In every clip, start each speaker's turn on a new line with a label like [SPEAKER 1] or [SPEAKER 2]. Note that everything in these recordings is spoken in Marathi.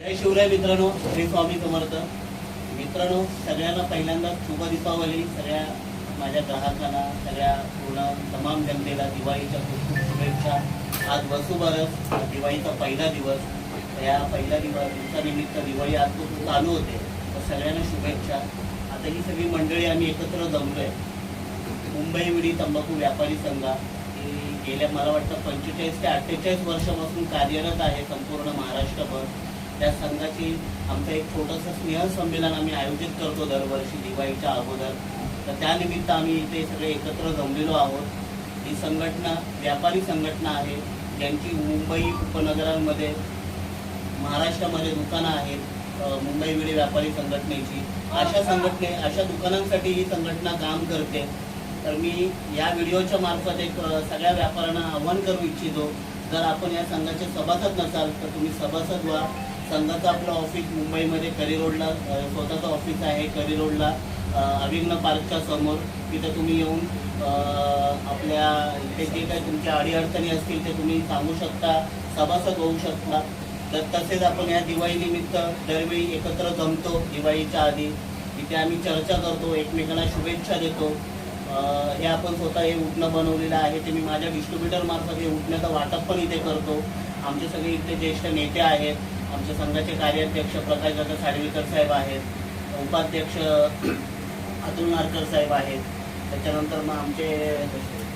[SPEAKER 1] जय शिवराय मित्रांनो श्री स्वामी समर्थ. मित्रांनो सगळ्यांना पहिल्यांदा शुभ दीपावली. सगळ्या माझ्या ग्राहकांना सगळ्या पूर्ण तमाम जनतेला दिवाळीच्या खूप खूप शुभेच्छा. आज वसुबारस दिवाळीचा पहिला दिवस. या पहिल्या दिवस दिवसानिमित्त दिवाळी आज खूप चालू होते. तर सगळ्यांना शुभेच्छा. आता ही सगळी मंडळी आम्ही एकत्र जमलोय. मुंबई विडी तंबाखू व्यापारी संघा. ही गेल्या मला वाटतं पंचेचाळीस ते अठ्ठेचाळीस वर्षापासून कार्यरत आहे संपूर्ण महाराष्ट्रभर. त्या संघाची आमचं एक छोटंसं स्नेहसंमेलन आम्ही आयोजित करतो दरवर्षी दिवाळीच्या अगोदर. तर त्यानिमित्त आम्ही इथे सगळे एकत्र जमलेलो आहोत. ही संघटना व्यापारी संघटना आहे. ज्यांची मुंबई उपनगरांमध्ये महाराष्ट्रामध्ये दुकानं आहेत मुंबई वेळी व्यापारी संघटनेची. अशा संघटने अशा दुकानांसाठी ही संघटना काम करते. तर मी या व्हिडिओच्या मार्फत एक सगळ्या व्यापाऱ्यांना आव्हान करू इच्छितो. जर आपण या संघाचे सभासद नसाल तर तुम्ही सभासद व्हा. संघाचं आपलं ऑफिस मुंबईमध्ये करी रोडला स्वतःचं ऑफिस आहे करी रोडला अभिग्न पार्कच्या समोर. तिथं तुम्ही येऊन आपल्या इथे जे काही तुमच्या अडीअडचणी असतील ते तुम्ही सांगू शकता सभासद होऊ शकता. तर तसेच आपण या दिवाळीनिमित्त दरवेळी एकत्र जमतो दिवाळीच्या आधी. तिथे आम्ही चर्चा करतो एकमेकांना शुभेच्छा देतो. हे आपण स्वतः हे उठणं बनवलेलं आहे ते मी माझ्या डिस्ट्रीब्युटरमार्फत हे उठण्याचं वाटप पण इथे करतो. आमचे सगळे इथले ज्येष्ठ नेते आहेत. आमच्या संघाचे कार्याध्यक्ष प्रकाशदादा साडवीकर साहेब आहेत उपाध्यक्ष अतुल नारकर साहेब आहेत. त्याच्यानंतर मग आमचे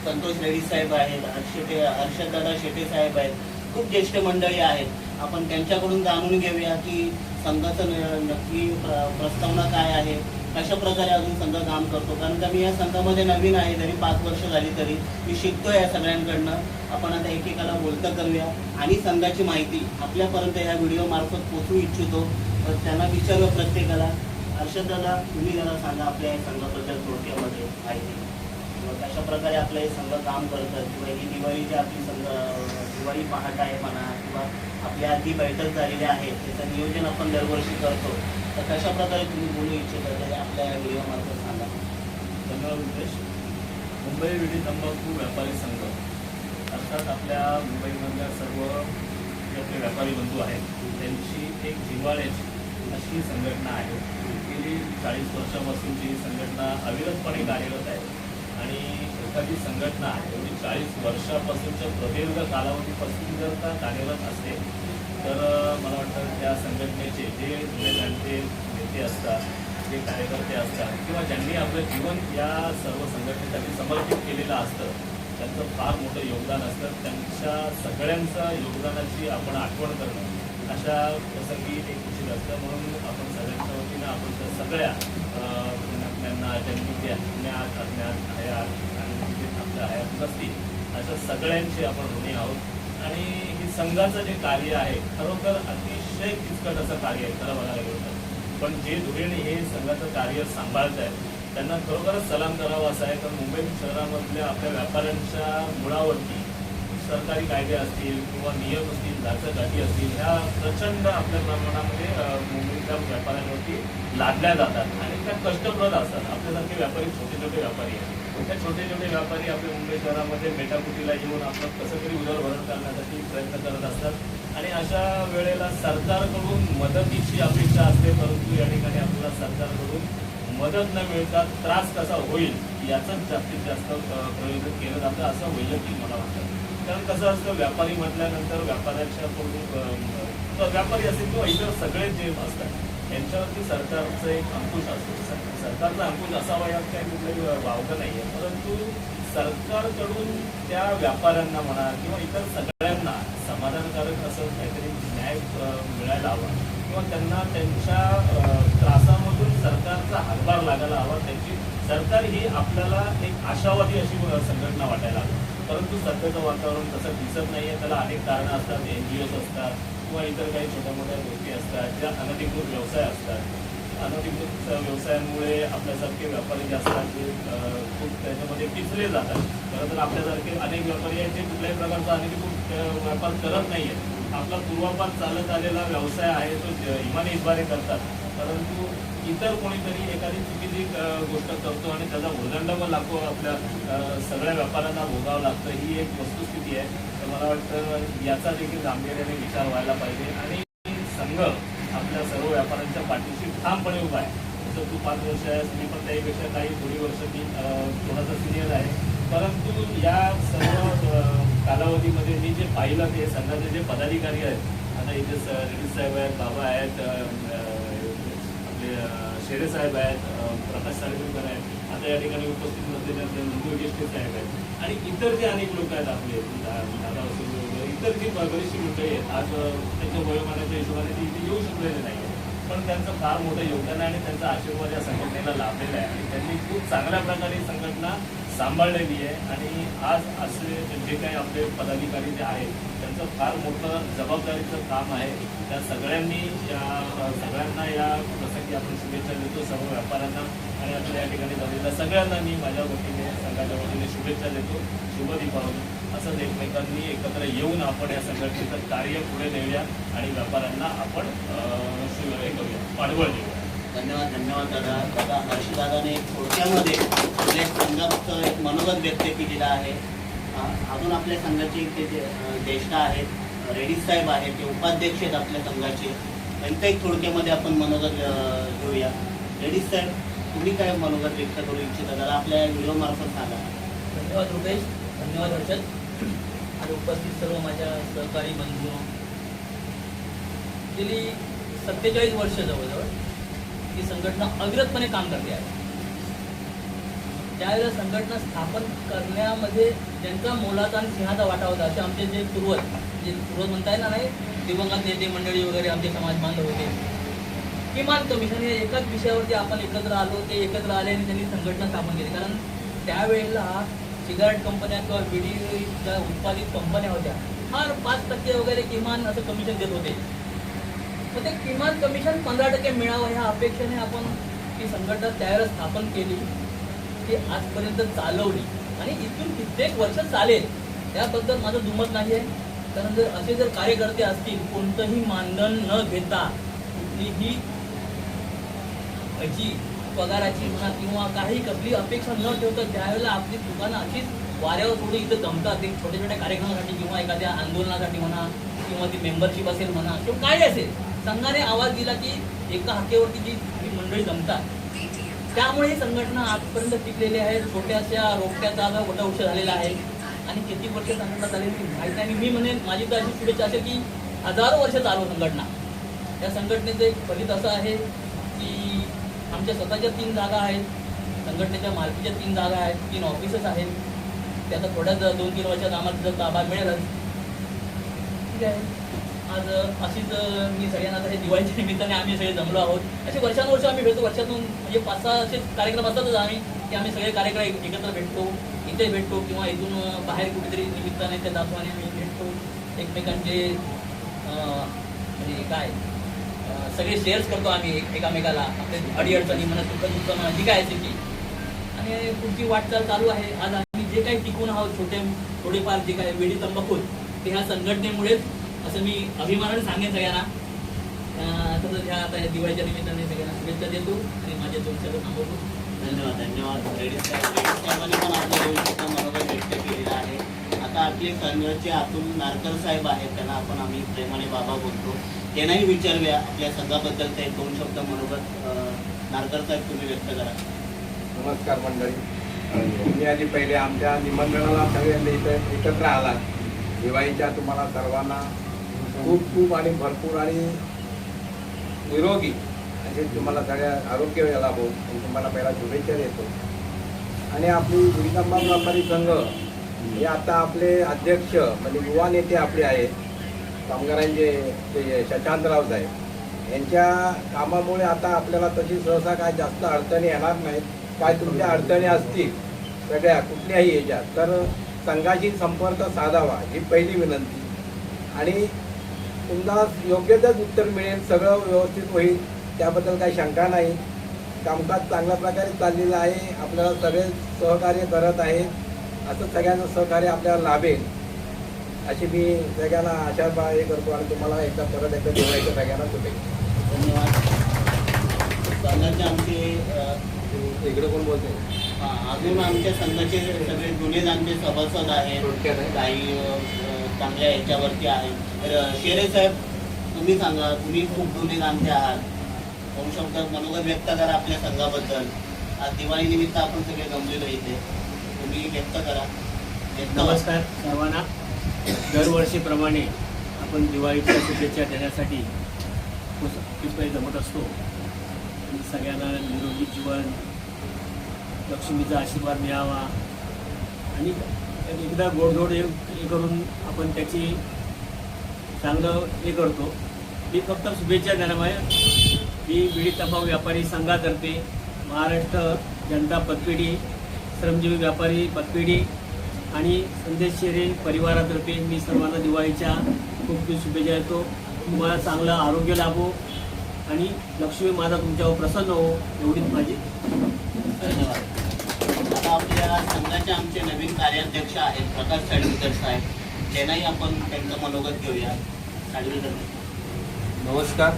[SPEAKER 1] संतोष रेड्डी साहेब आहेत हर्षटे हर्षददादा शेटे साहेब आहेत. खूप ज्येष्ठ मंडळी आहेत. आपण त्यांच्याकडून जाणून घेऊया की संघाचं न- नक्की प्र- प्रस्तावना काय आहे. कशा प्रकारे अजून संघ काम करतो. कारण का मी या संघामध्ये नवीन आहे जरी पाच वर्ष झाली तरी. मी शिकतो या सगळ्यांकडनं. आपण आता एकेकाला बोलतं करूया. आणि संघाची माहिती आपल्यापर्यंत या व्हिडिओ मार्फत पोचवू इच्छितो. तर त्यांना विचारूया प्रत्येकाला. हर्षद दादा तुम्ही जरा सांगा आपल्या या संघाबद्दल थोडक्यामध्ये माहिती. किंवा कशा प्रकारे आपलं हे संघ काम करतं किंवा ही दिवाळीची आपली दिवाळी पहाट आहे म्हणा किंवा आपल्या आधी बैठक झालेली आहे त्याचं नियोजन आपण दरवर्षी करतो. तर कशा प्रकारे तुम्ही बोलू इच्छिता ते आपल्या या व्हिडिओमार्फत सांगा.
[SPEAKER 2] धन्यवाद रुपेश मुंबई विडी तंबाखू व्यापारी संघ. अर्थात आपल्या मुंबईमधल्या सर्व जे आपले व्यापारी बंधू आहेत त्यांची एक जिव्हाळ्याची अशी संघटना आहे. गेली चाळीस वर्षापासून जी संघटना अविरतपणे कार्यरत आहे. आणि एखादी संघटना आहे एवढी चाळीस वर्षापासूनच्या प्रदीर्घ कालावधीपासून जर का कार्यरत असेल तर मला वाटतं त्या संघटनेचे जे जुने जाणते नेते असतात जे कार्यकर्ते असतात किंवा ज्यांनी आपलं जीवन या सर्व संघटनेसाठी समर्पित केलेलं असतं त्यांचं फार मोठं योगदान असतं. त्यांच्या सगळ्यांचा योगदानाची आपण आठवण करणं अशा प्रसंगी एक उचित असतं. म्हणून आपण सगळ्यांच्या वतीनं आपण सगळ्या अं, त्यांना ज्यांनी ते ज्ञात अज्ञात हयात आणि जे नसतील अशा सगळ्यांचे आपण ऋणी आहोत. आणि हे संघाचं जे कार्य आहे खरोखर अतिशय किचकट असं कार्य आहे खरं बघायला गेलं तर. पण जे धुरीने हे संघाचं कार्य सांभाळत आहेत त्यांना खरोखरच सलाम करावा असं आहे. कारण मुंबई शहरामधल्या आपल्या व्यापाऱ्यांच्या मुळावरती सरकारी कायदे असतील किंवा नियम असतील जाचं गाठी असतील ह्या प्रचंड आपल्या प्रमाणामध्ये मुंबईच्या व्यापाऱ्यांवरती लादल्या जातात. आणि त्या कष्टप्रद असतात. आपल्यासारखे व्यापारी छोटे छोटे व्यापारी आहेत. त्या छोटे छोटे व्यापारी आपल्या मुंबई शहरामध्ये मेटाकुटीला येऊन आपलं कसं तरी उदरभरण करण्यासाठी प्रयत्न करत असतात. आणि अशा वेळेला सरकारकडून मदतीची अपेक्षा असते परंतु या ठिकाणी आपल्याला सरकारकडून मदत न मिळता त्रास कसा होईल याचंच जास्तीत जास्त प्रयोजन केलं जातं असं वैयक्तिक मला वाटतं. कारण कसं असतं व्यापारी म्हटल्यानंतर व्यापाऱ्याच्या कडून व्यापारी असेल किंवा इतर सगळे जे असतात यांच्यावरती सरकारचं एक अंकुश असतो. सरकारचा अंकुश असावा यात काही कुठलाही वावगं नाही आहे परंतु सरकारकडून त्या व्यापाऱ्यांना म्हणा किंवा इतर सगळ्यांना समाधानकारक असं काहीतरी न्याय मिळायला हवा किंवा त्यांना त्यांच्या त्रासामधून सरकारचा हातभार लागायला हवा त्यांची सरकार ही आपल्याला एक आशावादी अशी संघटना वाटायला हवी. परंतु सध्याचं वातावरण तसं दिसत नाही आहे त्याला अनेक कारणं असतात. एन जी ओज असतात. किंवा इतर काही छोट्या मोठ्या गोष्टी असतात ज्या अनधिकृत व्यवसाय असतात. अनधिकृत व्यवसायांमुळे आपल्यासारखे व्यापारी जे असतात ते खूप त्याच्यामध्ये पिचले जातात. खरं तर आपल्यासारखे अनेक व्यापारी आहेत जे कुठल्याही प्रकारचा अनधिकृत व्यापार करत नाही आहेत आपला पूर्वापार चालत आलेला व्यवसाय आहे तो इमाने इमानी इतबारे करतात. परंतु इतर कोणीतरी एखादी चुकीची गोष्ट करतो आणि त्याचा भुर्दंड पण लागतो आपल्या सगळ्या व्यापाऱ्यांना भोगावं लागतं ही एक वस्तुस्थिती आहे. मला वाटतं याचा देखील गांभीर्याने विचार व्हायला पाहिजे. आणि संघ आपल्या सर्व व्यापाऱ्यांच्या पाठीशी ठामपणे उभा आहे. जसं तू पाच वर्ष आहेस मी पण त्याहीपेक्षा काही थोडी वर्ष मी थोडासा सिनियर आहे. परंतु या सर्व कालावधीमध्ये मी जे पाहिलं ते संघाचे जे पदाधिकारी आहेत आता इथे स- रेड्डी साहेब आहेत बाबा आहेत आपले शेरे साहेब आहेत प्रकाश साळेकर आहेत आता या ठिकाणी उपस्थित नसलेल्या योगेश साहेब आहेत. आणि इतर जे अनेक लोक आहेत आपले दादा इतर जी बरीचशी लोक आहेत आज त्यांच्या वयोमानाच्या हिशोबाने ते इथे येऊ शकलेले नाही पण त्यांचं फार मोठं योगदान आहे आणि त्यांचा आशीर्वाद या संघटनेला लाभलेला आहे. आणि त्यांनी खूप चांगल्या प्रकारे संघटना सांभाळलेली आहे आणि आज असे जे काही आपले पदाधिकारी जे आहेत त्यांचं फार मोठं जबाबदारीचं काम आहे. त्या सगळ्यांनी या सगळ्यांना या प्रसंगी आपण शुभेच्छा देतो. सर्व व्यापाऱ्यांना आणि आपल्या या ठिकाणी झालेल्या सगळ्यांना मी माझ्या वतीने संघाच्या वतीने शुभेच्छा देतो. शुभ दीपावली. असंच एकमेकांनी एकत्र येऊन आपण या संघटनेचं कार्य पुढे नेऊया आणि व्यापाऱ्यांना आपण हे करूया पाठबळ देऊया.
[SPEAKER 1] धन्यवाद धन्यवाद दादा. दादा हर्षदादाने थोडक्यामध्ये आपल्या संघाचं एक मनोगत व्यक्त केलेलं आहे. अजून आपल्या संघाचे ते ज्येष्ठ आहेत रेड्डी साहेब आहेत ते उपाध्यक्ष आहेत आपल्या संघाचे. त्यांचं एक थोडक्यामध्ये आपण मनोगत घेऊया. रेड्डी साहेब तुम्ही काय मनोगत व्यक्त करू इच्छिता? दादा आपल्या व्हिडिओमार्फत सांगा.
[SPEAKER 3] धन्यवाद रुपेश. धन्यवाद हर्षद. आणि उपस्थित सर्व माझ्या सहकारी बंधू. गेली सत्तेचाळीस वर्ष जवळजवळ. ही संघटना अविरतपणे काम करते आहे. त्यावेळेला संघटना स्थापन करण्यामध्ये त्यांचा मोलाचा आणि सिंहाचा वाटा होता. असे आमचे जे पूर्वज जे पूर्वज म्हणता येणार नाही दिवंगत नेते मंडळी वगैरे आमचे समाज बांधव होते. किमान कमिशन हे एकाच विषयावरती आपण एकत्र आलो ते एकत्र आले आणि त्यांनी संघटना स्थापन केली. कारण त्यावेळेला सिगारेट कंपन्या किंवा बिडी ज्या उत्पादित कंपन्या होत्या. फार पाच टक्के वगैरे किमान असं कमिशन देत होते. तर ते किमान कमिशन पंधरा टक्के मिळावं ह्या अपेक्षेने आपण ती संघटना त्यावेळेला स्थापन केली ती आजपर्यंत चालवली. आणि इथून कित्येक वर्ष चालेल त्याबद्दल माझं दुमत नाही आहे कारण जर असे जर कार्यकर्ते असतील कोणतंही मानधन न घेता कुठलीही जी पगाराची म्हणा किंवा काही कसली अपेक्षा न ठेवता त्यावेळेला आपली दुकानं अशीच वाऱ्यावर थोडी इथं जमतात. एक छोट्या छोट्या कार्यक्रमासाठी किंवा एखाद्या आंदोलनासाठी म्हणा किंवा ती मेंबरशिप असेल म्हणा किंवा काय असेल संघाने आवाज दिला की एका हाकेवरती जी ही मंडळी जमतात. त्यामुळे ही संघटना आजपर्यंत टिकलेली आहे. छोट्याशा रोपट्याचा आता मोठा वर्ष झालेला आहे. आणि किती वर्ष संघटना झालेली माहीत नाही. आणि मी म्हणेन माझी तर अशी शुभेच्छा असेल की हजारो वर्ष चालू संघटना. या संघटनेचं एक फलित असं आहे की आमच्या स्वतःच्या तीन जागा आहेत. संघटनेच्या मालकीच्या तीन जागा आहेत. तीन ऑफिसेस आहेत. ते आता थोड्याच दोन तीन वर्षात आम्हाला जर ताबा मिळेलच ठीक आहे. आज अशीच मी सगळ्यांना आता हे दिवाळीच्या निमित्ताने आम्ही सगळे जमलो आहोत. असे वर्षानुवर्ष आम्ही भेटतो. वर्षातून म्हणजे पाच सहा असे कार्यक्रम असतातच आम्ही की आम्ही सगळे कार्यक्रम एकत्र भेटतो. इथे भेटतो किंवा इथून बाहेर कुठेतरी निमित्ताने त्या दाखवाने आम्ही भेटतो. एकमेकांचे म्हणजे काय सगळे शेअर्स करतो आम्ही एक- एकामेकाला. आपले अडीअडचणी म्हणा सुख दुःख म्हणा जी काय असेल ती. आणि पुढची वाटचाल चालू आहे. आज आम्ही जे काही टिकून आहोत छोटे थोडेफार जे काय वेळी तंबाखू ते ह्या संघटनेमुळेच असं मी अभिमानाने सांगेन सगळ्यांना. अं, तसंच ह्या आता दिवाळीच्या निमित्ताने सगळ्यांना शुभेच्छा देतो आणि माझे दोन शब्द थांबवतो.
[SPEAKER 1] धन्यवाद धन्यवाद. साहेबांनी पण आपल्या व्यक्त केलेलं आहे. आता आपले संघाचे अतुल नारकर साहेब आहेत त्यांना आपण आम्ही प्रेमाने बाबा बोलतो. त्यांनाही विचारूया आपल्या संघाबद्दलचा एक दोन शब्द मनोगत नारकर साहेब तुम्ही व्यक्त करा.
[SPEAKER 4] नमस्कार मंडळी. मी आधी पहिले आमच्या निमंत्रणाला सगळ्यांनी इथं एकत्र आलात. दिवाळीच्या तुम्हाला सर्वांना खूप खूप आणि भरपूर आणि निरोगी. असे तुम्हाला सगळ्या आरोग्य लाभो आणि तुम्हाला पहिला शुभेच्छा देतो. आणि आपली जगदंबा व्यापारी संघ हे आता आपले अध्यक्ष म्हणजे युवा नेते आपले आहेत. कामगारांचे ते शशांतराव साहेब. यांच्या कामामुळे आता आपल्याला तशी सहसा काय जास्त अडचणी येणार नाहीत. काय तुमच्या अडचणी असतील सगळ्या कुठल्याही याच्यात तर संघाशी संपर्क साधावा ही पहिली विनंती. आणि तुम्हाला योग्य तेच उत्तर मिळेल सगळं व्यवस्थित होईल त्याबद्दल काही शंका नाही. कामकाज चांगल्या प्रकारे चाललेलं आहे आपल्याला सगळे सहकार्य करत आहेत असं सगळ्यांचं सहकार्य आपल्याला लाभेल. अशी मी सगळ्यांना आशा हे करतो आणि तुम्हाला एकदा परत एकदा दिवाळीच्या सगळ्यांना शुभेच्छा
[SPEAKER 1] धन्यवाद. संघाचे आमचे
[SPEAKER 4] इकडे कोण बोलते
[SPEAKER 1] हा, अजून आमच्या संघाचे सगळे जुने आमचे सभासद आहेत. काही चांगल्या ह्याच्यावरती आहेत. तर शेरे साहेब तुम्ही सांगा तुम्ही खूप जुने जाणते आहात. दोन शब्द मनोगत व्यक्त करा आपल्या संघाबद्दल. आज दिवाळी निमित्त आपण सगळे जमलेलो इथे. तुम्ही व्यक्त करा. व्यक्त करा.
[SPEAKER 2] नमस्कार सर्वांना. दरवर्षीप्रमाणे आपण दिवाळीच्या शुभेच्छा देण्यासाठी खूपही जमत असतो. आणि सगळ्यांना निरोगी जीवन लक्ष्मीचा आशीर्वाद मिळावा. आणि एकदा गोडधोड हे हे करून आपण त्याची चांगलं हे करतो. मी फक्त शुभेच्छा देण्यामुळे मी विडी तंबाखू व्यापारी संघातर्फे महाराष्ट्र जनता पतपेढी श्रमजीवी व्यापारी पतपेढी आणि संदेश शेरे परिवारातर्फे मी सर्वांना दिवाळीच्या खूप खूप शुभेच्छा देतो. तुम्हाला चांगलं आरोग्य लाभो आणि लक्ष्मी माता तुमच्यावर प्रसन्न हो एवढीच माझी
[SPEAKER 1] धन्यवाद. आता आपल्या संघाचे आमचे नवीन कार्याध्यक्ष आहेत प्रकाश साडवीकर साहेब. त्यांनाही आपण त्यांचं मनोगत घेऊया. साडवीकर
[SPEAKER 5] नमस्कार.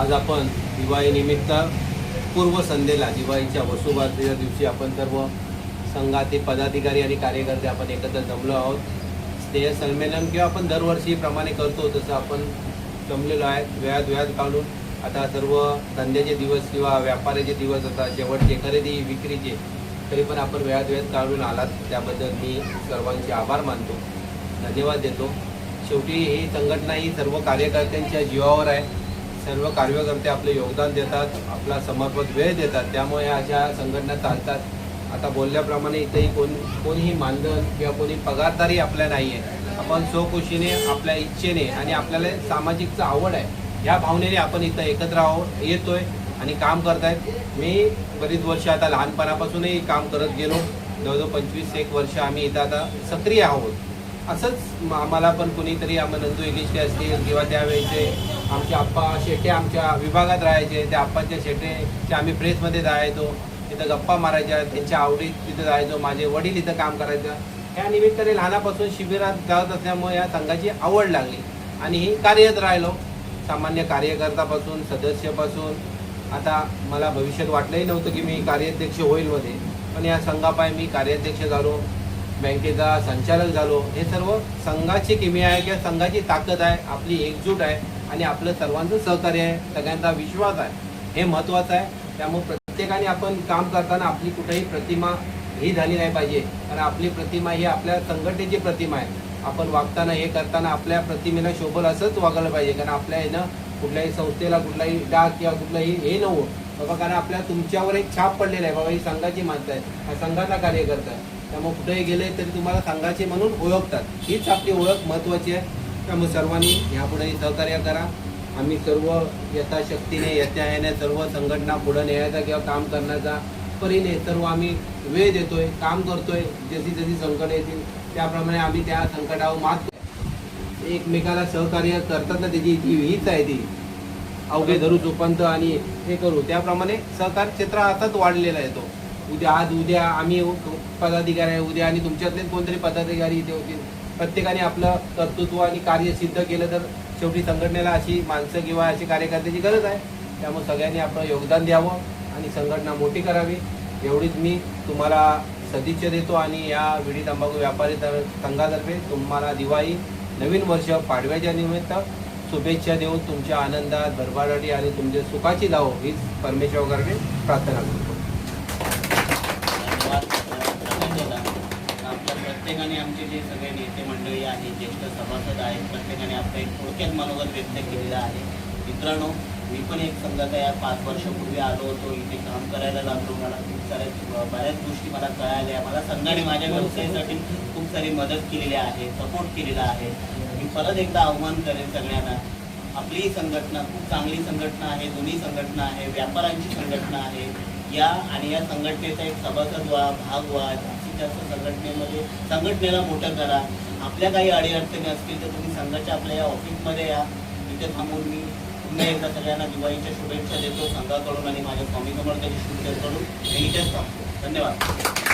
[SPEAKER 5] आज आपण दिवाळीनिमित्त पूर्वसंध्येला दिवाळीच्या वसुबारसेच्या दिवशी आपण सर्व संघातील पदाधिकारी आणि कार्यकर्ते आपण एकत्र जमलो आहोत. स्नेह संमेलन किंवा आपण दरवर्षीप्रमाणे करतो तसं आपण जमलेलो आहे वेळात वेळात काढून आता सर्व धंद्याचे दिवस किंवा व्यापाराचे दिवस आता शेवटचे खरेदी विक्रीचे तरी पण आपण वेळात वेळात काढून आलात. त्याबद्दल मी सर्वांचे आभार मानतो. धन्यवाद देतो. शेवटी ही संघटना ही सर्व कार्यकर्त्यांच्या जीवावर आहे. सर्व कार्यकर्ते आपले योगदान देतात आपला समर्पक वेळ देतात. त्यामुळे अशा संघटना चालतात. आता बोलल्याप्रमाणे इथेही कोण कोणीही मानधन किंवा कोणी पगारदारी आपल्या नाही आहे आपण स्वखुशीने आपल्या इच्छेने आणि आपल्याला सामाजिकचं आवड आहे या भावनेने आपण इथं एकत्र आहोत येतोय आणि काम करतायत. मी बरीच वर्ष आता लहानपणापासूनही काम करत गेलो. जवळजवळ पंचवीस एक वर्ष आम्ही इथं आता सक्रिय आहोत. असंच आम्हाला पण कुणीतरी आम्ही नंदू इलिष्टे असतील किंवा त्यावेळेचे आमचे आप्पा शेटे आमच्या विभागात राहायचे त्या आप्पाच्या शेटेचे आम्ही प्रेसमध्ये जायचो तिथं गप्पा मारायच्या त्यांच्या आवडीत तिथं जायचो माझे वडील इथं काम करायचं. या निमित्ताने लहानापासून शिबिरात जात असल्यामुळे या संघाची आवड लागली आणि ही कार्यरत राहिलो. सामान्य कार्यकर्त्यापासून सदस्यापासून. आता मला भविष्यात वाटलंही नव्हतं की मी कार्याध्यक्ष होईल मध्ये पण या संघापाय मी कार्याध्यक्ष झालो बँकेचा संचालक झालो. हे सर्व संघाची किमी आहे किंवा संघाची ताकद आहे आपली एकजूट आहे आणि आपलं सर्वांचं सहकार्य आहे सगळ्यांचा विश्वास आहे. हे महत्त्वाचं आहे. त्यामुळे प्रत्येकाने आपण काम करताना आपली कुठेही प्रतिमा ही झाली नाही पाहिजे. कारण आपली प्रतिमा ही आपल्या संघटनेची प्रतिमा आहे. आपण वागताना हे करताना आपल्या प्रतिमेला शोभल असंच वागायला पाहिजे. कारण आपल्या ह्यानं कुठल्याही संस्थेला कुठलाही डाग किंवा कुठलाही हे नव्हो. बाबा कारण आपल्या तुमच्यावर एक छाप पडलेला आहे. बाबा ही संघाची माणसं आहे हा संघाचा कार्यकर्ता आहे त्यामुळे कुठेही गेले तरी तुम्हाला संघाचे म्हणून ओळखतात. हीच आपली ओळख महत्त्वाची आहे. त्यामुळे सर्वांनी ह्यापुढे सहकार्य करा. आम्ही सर्व यथाशक्तीने यथा येण्या सर्व संघटना पुढे न्यायचा किंवा काम करण्याचा परीने सर्व आम्ही वेळ देतोय काम करतोय जशी जशी संकट येतील त्याप्रमाणे आम्ही त्या संकटावर मात एकमेकाला सहकार्य करतात ना त्याची जी हीच आहे ती. अवघे धरू जोपांत आणि हे करू. त्याप्रमाणे सहकार क्षेत्र आताच वाढलेला आहे तो. उद्या आज उद्या आम्ही पदाधिकारी आहे उद्या आणि तुमच्यातलेच कोणतरी पदाधिकारी इथे होतील. प्रत्येकाने आपलं कर्तृत्व आणि कार्य सिद्ध केलं तर शेवटी संघटनेला अशी माणसं किंवा अशी कार्यकर्त्याची गरज आहे. त्यामुळे सगळ्यांनी आपलं योगदान द्यावं आणि संघटना मोठी करावी. एवढीच मी तुम्हाला सदिच्छा देतो आणि या विडी तंबाखू व्यापारी तर संघातर्फे तुम्हाला दिवाळी नवीन वर्ष पाडव्याच्या निमित्त शुभेच्छा देऊन तुमच्या आनंदात भरभराटी आणि तुमच्या सुखाची जावो हीच परमेश्वराकडे प्रार्थना करतो
[SPEAKER 1] धन्यवाद प्रत्येकाला आपल्या प्रत्येकाने आमचे जे सगळे नेते मंडळी आहेत सभासद आहेत प्रत्येकाने आपलं एक थोडक्यात मनोगत व्यक्त केलेलं आहे. मित्रांनो मी पण एक संघाचा या पाच वर्षापूर्वी आलो होतो. इथे काम करायला लागलो. मला खूप साऱ्या बऱ्याच गोष्टी मला कळाल्या. मला संघाने माझ्या व्यवसायासाठी खूप सारी मदत केलेली आहे सपोर्ट केलेला आहे. मी परत एकदा आव्हान करेन सगळ्यांना. आपली ही संघटना खूप चांगली संघटना आहे दोन्ही संघटना आहे व्यापाऱ्यांची संघटना आहे. या आणि या संघटनेचा एक सभासद व्हा भाग व्हा. जास्तीत जास्त संघटनेमध्ये संघटनेला मोठं करा. आपल्या काही अडीअडचणी असतील तर तुम्ही संघाच्या आपल्या या ऑफिसमध्ये या. इथे थांबून मी पुन्हा एकदा सगळ्यांना दिवाळीच्या शुभेच्छा देतो संघाकडून आणि माझ्या स्वामी समर्थाची शुभेच्छा करून मी इथेच थांबतो. धन्यवाद.